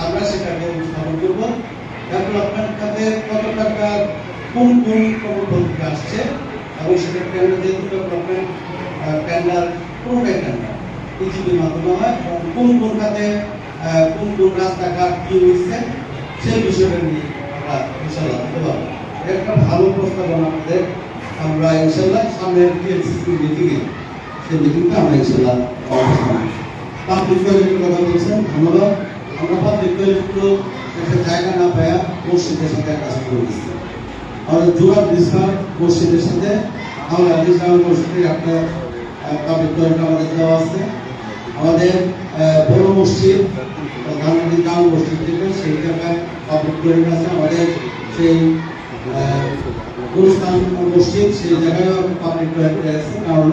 আমরা সেটাকে স্থাপন করব ডেভেলপমেন্ট খাতে কত টাকা কোন কোন প্রকল্প আসছে এবং সেটা টেন্ডার যেহেতু ডেভেলপমেন্ট টেন্ডার কোনটাই টেন্ডার ইজিবির মাধ্যমে হয় এবং কোন কোন খাতে কোন কোন রাস্তাঘাট কি হয়েছে সেই বিষয়টা নিয়ে আমরা ইনশাল্লাহ পারব একটা ভালো প্রস্তাবনা আমাদের আমরা ইনশাল্লাহ সামনের টিএলসিসি সেই মিটিংটা আমরা ইনশাল্লাহ অবস্থান পাবলিক টয়লেটের কথা বলছেন, ধন্যবাদ। আমরা পাবলিক টয়লেটগুলো একটা জায়গা না পায়া মসজিদের সাথে কাজ করে দিচ্ছি। আমাদের জোড়া ডিসকাউন্ট মসজিদের সাথে, আমরা ডিসকাউন্ট মসজিদে একটা পাবলিক টয়লেট আমাদের দেওয়া আছে। আমাদের বড় মসজিদ, ধানমন্ডি জামা মসজিদ থেকে সেই জায়গায় পাবলিক টয়লেট আছে, আমাদের সেই গুরুস্থান মসজিদ, সেই জায়গায় পাবলিক টয়লেট আছে, কারণ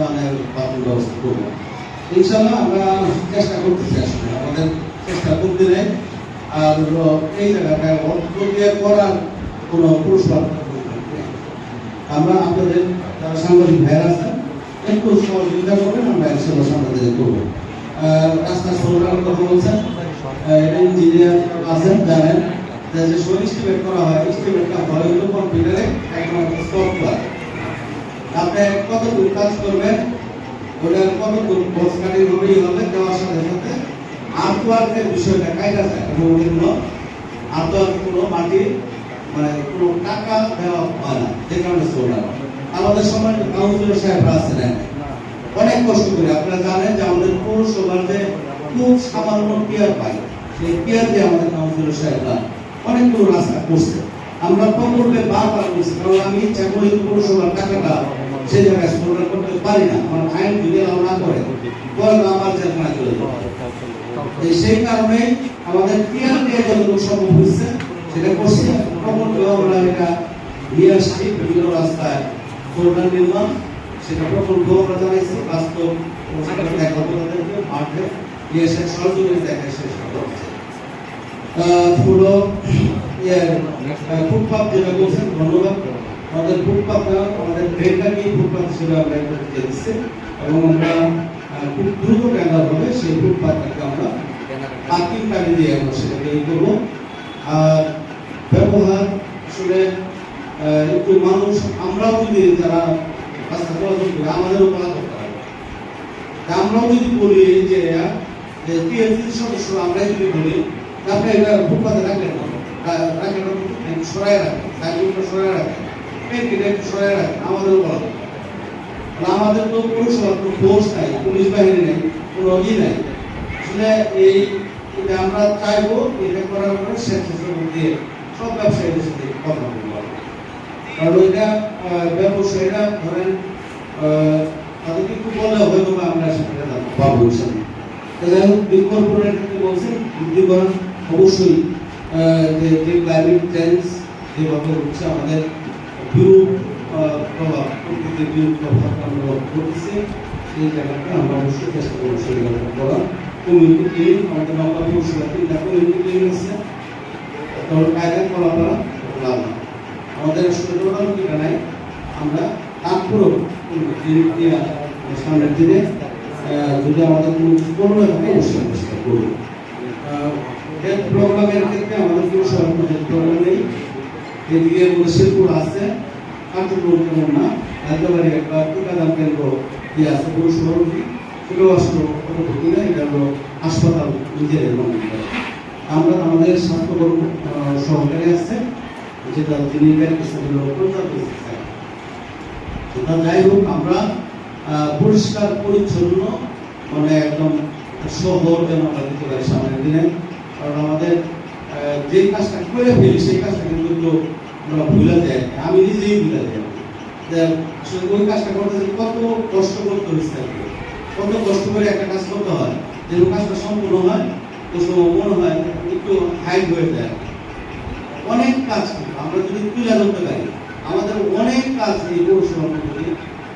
মানে বাথরুম ব্যবস্থা করব ইনশাল্লাহ আমরা চেষ্টা করতেছি আসলে, আমাদের চেষ্টা করতে নেই। আর এই জায়গাটায় দিয়ে করার কোনো পুরস্কার আমরা আপনাদের, যারা সাংবাদিক ভাইয়ের আছেন, একটু সহযোগিতা করবেন, আমরা সামনে থেকে করব। রাস্তা সরকার কথা বলছেন ইঞ্জিনিয়ার আছেন, জানেন যে সব estimate করা হয় এস্টিমেটটা হয় হলো কম্পিউটারে, একমাত্র সফটওয়্যার। আপনি কত দূর কাজ করবেন? ওটার কত দূর কাটি হবেই হবে দেওয়ার সাথে সাথে আর্টওয়ার্কের বিষয়টা কাইটা যায় এবং ওগুলো আর্টওয়ার্ক কোনো মাটি মানে কোনো টাকা দেওয়া হয় না, যে কারণে সোলার আমাদের সময় কাউন্সিলর সাহেবরা আছেন। অনেক কষ্ট করে, আপনারা জানেন যে আমাদের পৌরসভার যে খুব সামান্য পিয়ার পাই সেই পিয়ার দিয়ে আমাদের কাউন্সিলর সাহেবরা অনেকগুলো রাস্তা করছে। আমরা প্রকল্পে বারবার বলছি, কারণ আমি ইচ্ছা করি পৌরসভার টাকাটা সে জায়গায় স্মরণ করতে পারি না, কারণ আইন যদি না করে পরে আমার জেলখানায় চলে যাবে। সেই কারণে আমাদের পিয়ার দিয়ে যতটুকু সম্ভব হচ্ছে সেটা করছি। প্রকল্পে আমরা এটা নিয়ে আসছি, বিভিন্ন রাস্তায় সোলার নির্মাণ, সেটা প্রকল্প আমরা জানাইছি। বাস্তব মাঠে নিয়ে এসে সরজমিনে দেখে শেষ করা হচ্ছে পুরো ইয়ে ফুটপাথ যেটা বলছেন, ধন্যবাদ। আমাদের ফুটপাথটা আমাদের ড্রেনটাকে ফুটপাথ হিসেবে আমরা এটা দিয়ে দিচ্ছি এবং আমরা খুব দ্রুত টেন্ডার হবে সেই ফুটপাথটাকে আমরা পার্কিং টাকা দিয়ে আমরা সেটাকে ই করব। আর ব্যবহার আসলে একটু মানুষ, আমরাও যদি যারা রাস্তা চলাচল করি, আমাদেরও করা দরকার হবে। আমরাও যদি বলি যে যে টিএমসি সদস্য আমরাই যদি বলি আপনি এটা ফুটপাতে রাখলেন না সরাই রাখেন সরাই রাখেন। পেনকিটা একটু সরাই রাখেন, আমাদেরও করা আমাদের তো কোনো ফোর্স নাই, পুলিশ বাহিনী নেই, কোনো ই নাই। আসলে এই এটা আমরা চাইব, এটা করার পরে স্বেচ্ছাসেবক দিয়ে সব ব্যবসায়ীদের সাথে কথা বলব কারণ এটা ব্যবসায়ীরা ধরেন তাদেরকে একটু বলে হয়তো আমরা সেটা পাবো হিসাবে যাই হোক ক্ষেত্রে বলছেন বৃদ্ধিকরণ অবশ্যই যে ক্লাইমেট চেঞ্জ যেভাবে হচ্ছে আমাদের বিরূপ প্রভাব প্রকৃতির বিরূপ প্রভাব আমরা করতেছি সেই জায়গাটা আমরা অবশ্যই চেষ্টা করব, সেই জায়গাটা কমিউনিটি আমাদের বাংলা পৌরসভা তিনটা কমিউনিটি ক্লিনিক আছে। তখন কায়দা কলাপাড়া লাভ আমাদের ঠিকানায় আমরা তারপরেও ক্লিনিক দিয়ে যদি আমাদের কোনো কিছু আমাদের কোনো সরকার হেলথ নেই। এদিকে শিল্পুর আছে তেমন না কেন্দ্র দিয়ে আছে পৌরসভার সেটাও আসলে পদ্ধতি না এটা হাসপাতাল। আমরা আমাদের স্বাস্থ্যকর্ম আহ, সহকারী আছে যেটা চিকিৎসা সেটা যাই হোক আমরা পরিষ্কার পরিচ্ছন্ন মানে একদম শহর যেন আমরা দিতে পারি কারণ আমাদের আহ, যে কাজটা করে ফেলি সেই কাজটা কিন্তু আমরা ভুলে যাই। আমি নিজেই ভুলে যাই। ওই কাজটা করতে কত কষ্ট করতে কি। কত কষ্ট করে একটা কাজ করতে হয়। যে কাজটা সম্পূর্ণ হয় তো মনে হয় একটু হাইট হয়ে যায়। অনেক কাজ আমরা যদি তুলে ধরতে পারি আমাদের অনেক কাজ এই পৌরসভা মধ্যে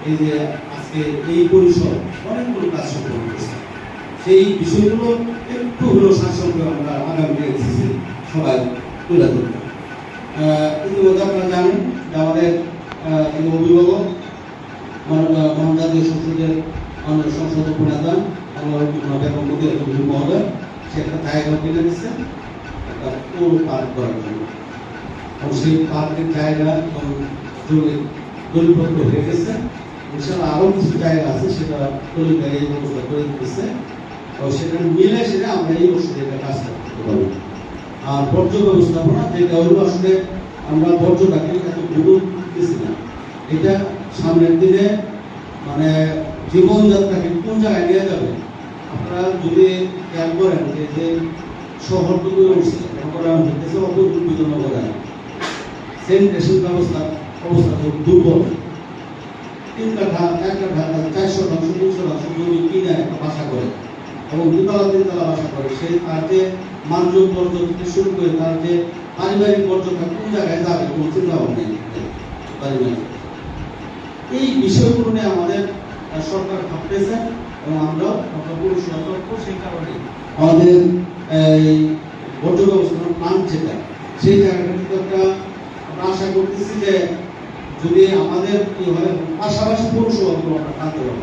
এই যে আজকে এই পরিসর অনেকগুলো কাজ সম্পন্ন করছে সেই বিষয়গুলো একটু হলেও শাসন করে আমরা আগামী সবাই তুলে ধরবো। ইতিমধ্যে আপনারা জানেন যে আমাদের অভিভাবক মানব- মানব জাতীয় সংসদের মাননীয় সংসদ উপনেতা বাংলা বেগম সেই পার্কের জায়গা হয়ে গেছে ইনশাল্লাহ আরও কিছু জায়গা আছে, সেটা দলিত এই ব্যবস্থা করে দিতেছে। মিলে সেটা আমরা এই বছর এটা কাজ করতে পারব। আর বর্জ্য ব্যবস্থাপনা যেটা হলো আসলে আমরা বর্জ্যটাকে এত গুরুত্ব দিচ্ছি না। এটা সামনের দিনে মানে জীবনযাত্রাকে কোন জায়গায় নিয়ে যাবে? আপনারা যদি খেয়াল করেন যে যে শহরটুকু উঠছে হইতেছে অপরুদ্ভিত নগরায়ণ স্যানিটেশন ব্যবস্থা অবস্থা খুব দুর্বল। তিন কাঠা, এক কাঠা চার শতাংশ তিন শতাংশ জমি কিনে একটা বাসা করে। এবং দুতলা তিনতলা বাসা করে। সেই তার যে মানযোগ বর্জ্য থেকে শুরু করে তার যে পারিবারিক বর্জ্যটা কোন জায়গায় যাবে কোনো চিন্তা ভাবনা নেই। পারিবারিক এই বিষয়গুলো নিয়ে আমাদের সরকার ভাবতেছে এবং আমরা পুরুষ সতর্ক সেই কারণে। আমাদের, এই বর্জ্য ব্যবস্থাপনা প্লান্ট যেটা, সেই জায়গাটা কিন্তু একটা আশা করতেছি যে যদি আমাদের কি হয়, পাশাপাশি পৌরসভাগুলো আমরা টানতে পারব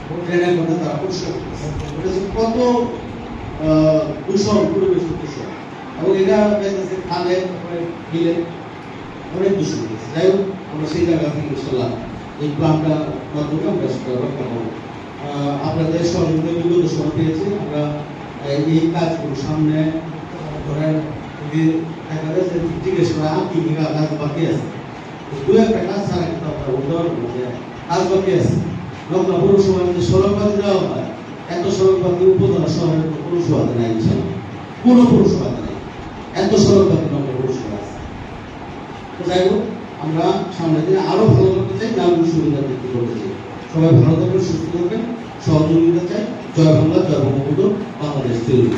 যে ড্রেনের মধ্যে তারা পরিষ্কার কত দূষণ, পরিবেশ দূষণ। এবং এটা বিলে অনেক দূষণ যাই হোক, আমরা সেই জায়গা থেকে ইনশাল্লাহ এই প্ল্যানটা মাধ্যমে আমরা সেটা রক্ষা করব আপনাদের সহযোগিতা সময় পেয়েছি। আমরা এই কাজগুলো সামনে, ধরেন, যদি দেখা যায় যে জিজ্ঞেস করা আর বিঘা কাজ বাকি আছে। দু একটা কাজ ছাড়া কিন্তু না যে কাজ বাকি আছে। নকলা পৌরসভায় যদি সড়ক দেওয়া হয়। এত সড়ক বাতি উপজেলা শহরের পৌরসভাতে নাই কোনো পৌরসভাতে নাই। এত সড়ক বাতি নকলা পৌরসভা আছে। তো যাই হোক, আমরা সামনের দিনে আরও ভালো করতে চাই নাগরিক সুবিধা বৃদ্ধি করতে চাই। সবাই ভালো থাকবেন, সুস্থ থাকবেন। সহযোগিতা চাই। জয় বাংলা, জয় বঙ্গবন্ধু, বাংলাদেশ। তৈরি